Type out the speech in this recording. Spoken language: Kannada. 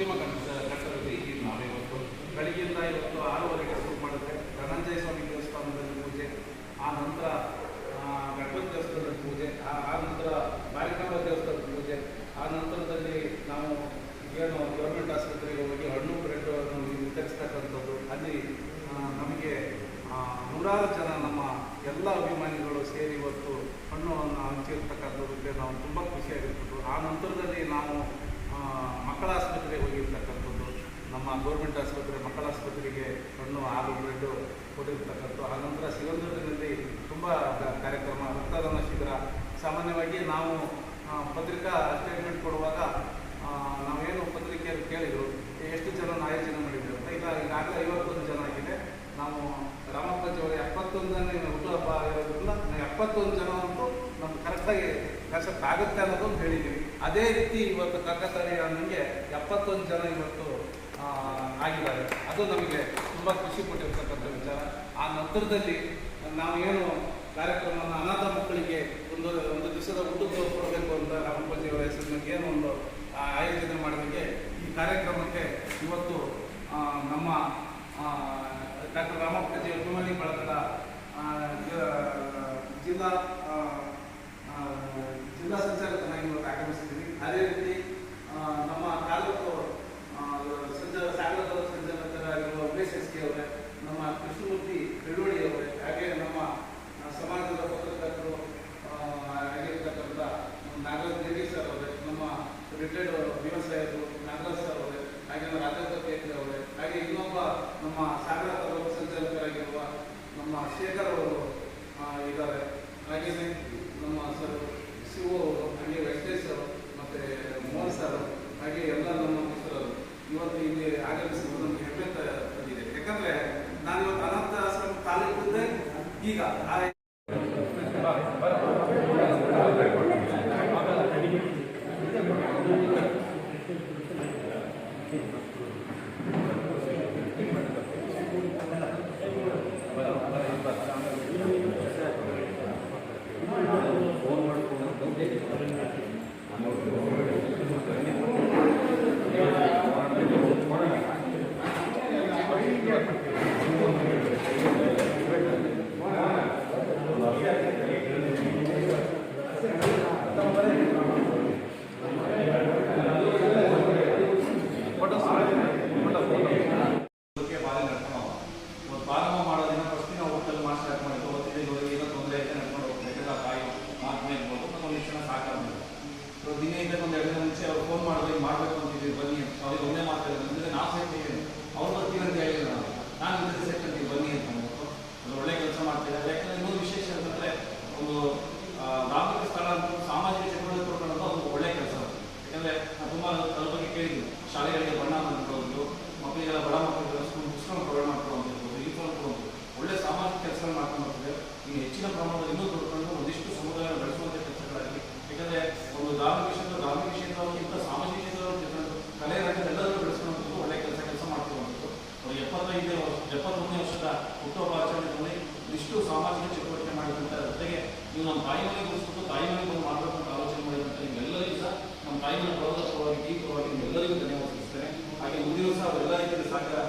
ಅಂತಿಮ ಘಟ್ಟ ಘಟ್ಟದಲ್ಲಿ ಇದ್ದೀವಿ ನಾವಿವತ್ತು ಬೆಳಗ್ಗೆಯಿಂದ ಇವತ್ತು ಆರೂವರೆಗೆ ಶುರು ಮಾಡಿದ್ರೆ ಧನಂಜಯ ಸ್ವಾಮಿ ದೇವಸ್ಥಾನದಲ್ಲಿ ಪೂಜೆ, ಆ ನಂತರ ಗಣಪತಿ ದೇವಸ್ಥಾನದ ಪೂಜೆ, ಆ ನಂತರ ಮಾರಿಕಾಂಬ ದೇವಸ್ಥಾನದ ಪೂಜೆ, ಆ ನಂತರದಲ್ಲಿ ನಾವು ಏನು ಗೌರ್ಮೆಂಟ್ ಆಸ್ಪತ್ರೆಗೆ ಹೋಗಿ ಹಣ್ಣು, ಬ್ರೆಡ್ ವಿತರಿಸ್ತಕ್ಕಂಥದ್ದು. ಅಲ್ಲಿ ನಮಗೆ ನೂರಾರು ಜನ ನಮ್ಮ ಎಲ್ಲ ಅಭಿಮಾನಿಗಳು ಸೇರಿ ಇವತ್ತು ಹಣ್ಣುವನ್ನು ಹಂಚಿರ್ತಕ್ಕಂಥದ್ದಕ್ಕೆ ನಾವು ತುಂಬ ಖುಷಿಯಾಗಿರ್ಬೋದು. ಆ ನಂತರದಲ್ಲಿ ನಾವು ಆ, ಮಕ್ಕಳ ಆಸ್ಪತ್ರೆಗೆ ಹೋಗಿರ್ತಕ್ಕಂಥದ್ದು ನಮ್ಮ ಗೌರ್ಮೆಂಟ್ ಆಸ್ಪತ್ರೆ, ಮಕ್ಕಳ ಆಸ್ಪತ್ರೆಗೆ ಹಣ್ಣು ಹಾಲು ಬ್ರೆಡ್ಡು ಕೊಟ್ಟಿರ್ತಕ್ಕಂಥ ಆ ನಂತರ ಸಿಗಂದೂರಿನಲ್ಲಿ ತುಂಬ ಕಾರ್ಯಕ್ರಮ, ರಕ್ತದಾನ ಶಿಬಿರ. ಸಾಮಾನ್ಯವಾಗಿ ನಾವು ಪತ್ರಿಕಾ ಸ್ಟೇಟ್ಮೆಂಟ್ ಕೊಡುವಾಗ ನಾವೇನು ಪತ್ರಿಕೆಯಲ್ಲಿ ಕೇಳಿದ್ರು ಎಷ್ಟು ಜನ ಆಯೋಜನೆ ಮಾಡಿದ್ರು? ಅಂತ ಈಗ ಈಗಾಗಲೇ ಐವತ್ತೊಂದು ಜನ ಆಗಿದೆ. ನಾವು ರಾಮಪ್ಪಜಿಯವರ ಎಪ್ಪತ್ತೊಂದನೇ ಹುಟ್ಟುಹಬ್ಬ ಆಗಿರೋದ್ರಿಂದ ಎಪ್ಪತ್ತೊಂದು ಜನ ಅಂತೂ ನಮ್ಗೆ ಕರೆಕ್ಟಾಗಿ ಕಳ್ಸೋಕ್ಕಾಗುತ್ತೆ ಅನ್ನೋದನ್ನು ಹೇಳಿದ್ದೀವಿ. ಅದೇ ರೀತಿ ಇವತ್ತು ಕಕ್ಕತಳಿ ನನಗೆ ಎಪ್ಪತ್ತೊಂದು ಜನ ಇವತ್ತು ಆಗಿದ್ದಾರೆ. ಅದು ನಮಗೆ ತುಂಬ ಖುಷಿ ಕೊಟ್ಟಿರ್ತಕ್ಕಂಥ ವಿಚಾರ. ಆ ನಂತರದಲ್ಲಿ ನಾವು ಏನು ಕಾರ್ಯಕ್ರಮವನ್ನು ಅನಾಥ ಮಕ್ಕಳಿಗೆ ಒಂದು ಒಂದು ದಿವಸದ ಊಟಕ್ಕೆ ಕೊಡಬೇಕು ಅಂತ ರಾಮಪ್ಪಜಿಯವರ ಹೆಸರಿನಲ್ಲಿ ಏನು ಒಂದು ಆಯೋಜನೆ ಮಾಡಿದಂಗೆ ಈ ಕಾರ್ಯಕ್ರಮಕ್ಕೆ ಇವತ್ತು ನಮ್ಮ ಡಾಕ್ಟರ್ ರಾಮಪ್ಪಜಿ ಅಭಿಮಾನಿ ಬಳಗದ ಜಿಲ್ಲಾ ಜಿಲ್ಲಾ ಸಂಚಾಲಕನಾಗಿ ಇವತ್ತು ಆಗಮಿಸಿದ್ದೀನಿ ಅದೇ ರೀತಿ ಹಾಗೆಯೇ ನಮ್ಮ ಸರ್ ಸಿ ಒ ಹಾಗೆ ವೆಂಕಟೇಶ್ ಸರ್, ಮತ್ತು ಮೋಹನ್ ಸರ್, ಹಾಗೆ ಎಲ್ಲ ನಮ್ಮ ಮಿತ್ರರು ಇವತ್ತು ಇಲ್ಲಿ ಆಗಮಿಸಿದ್ದು ನಮಗೆ ಹೆಮ್ಮೆ ತಂದಿದೆ ಯಾಕಂದರೆ ನಾನು ಇವತ್ತು ಅನಾಥ ಆಶ್ರಮ ತಾಲೂಕಿದ್ದೆ ಈಗ ಮತ್ತೆ ತುಂಬ ಅದ್ರ ಬಗ್ಗೆ ಕೇಳಿದ್ವಿ ಶಾಲೆಗಳಿಗೆ ಬಣ್ಣ ಮಾಡ್ಕೊಳ್ಳೋದು, ಮಕ್ಕಳಿಗೆಲ್ಲ ಬಡ ಮಕ್ಕಳಿಗೆಲ್ಲ ಸ್ಕೂಲ್ ಪುಸ್ತಕ ಪ್ರೊವೈಡ್ ಮಾಡ್ಕೊಳ್ಳೋದು ಯೂನಿಫಾರ್ಮ್ ಕೊಡೋದು ಒಳ್ಳೆ ಸಾಮಾಜಿಕ ಕೆಲಸ ಮಾಡ್ಕೊಂಡು ಬರ್ತದೆ ಇನ್ನು ಹೆಚ್ಚಿನ ಪ್ರಮಾಣದಲ್ಲಿ ಇನ್ನೂ ದೊಡ್ಕೊಂಡು ಒಂದಿಷ್ಟು ಸಮುದಾಯ ಬೆಳೆಸುವಂಥ ಕೆಲಸಗಳಾಗಿ ಯಾಕಂದರೆ ಒಂದು ಧಾರ್ಮಿಕ ಕ್ಷೇತ್ರ, ಧಾರ್ಮಿಕ ಕ್ಷೇತ್ರಕ್ಕಿಂತ ಸಾಮಾಜಿಕ ಕ್ಷೇತ್ರವನ್ನು ಕಲೆ, ರಂಗದ ಎಲ್ಲರೂ ಬೆಳೆಸ್ಕೊಳ್ಳೋದು ಒಳ್ಳೆ ಕೆಲಸ ಕೆಲಸ ಮಾಡ್ಕೊಳ್ಳೋದು ಒಂದು ಎಪ್ಪತ್ತೈದು ಎಪ್ಪತ್ತೊಂದನೇ ವರ್ಷದ ಹುಟ್ಟುಹಬ್ಬ ಆಚರಣೆಯಲ್ಲಿ ಇಷ್ಟು ಸಾಮಾಜಿಕ ಚಟುವಟಿಕೆ ಮಾಡಿದಂಥ ಜೊತೆಗೆ ನೀವು ನಮ್ಮ ತಾಯಿ ಮನೆಗೆ ಉಳಿಸ್ಬಿಟ್ಟು ತಾಯಿ ಮನೆಗೆ ಒಂದು ಮಾಡಬೇಕು ಎಲ್ಲರಿಗೂ ಧನ್ಯವಾದ ಹಾಗೆ ಮುಂದಿನ ಸಹ ಅವರೆಲ್ಲರಿಗೂ ಸಹಕಾರ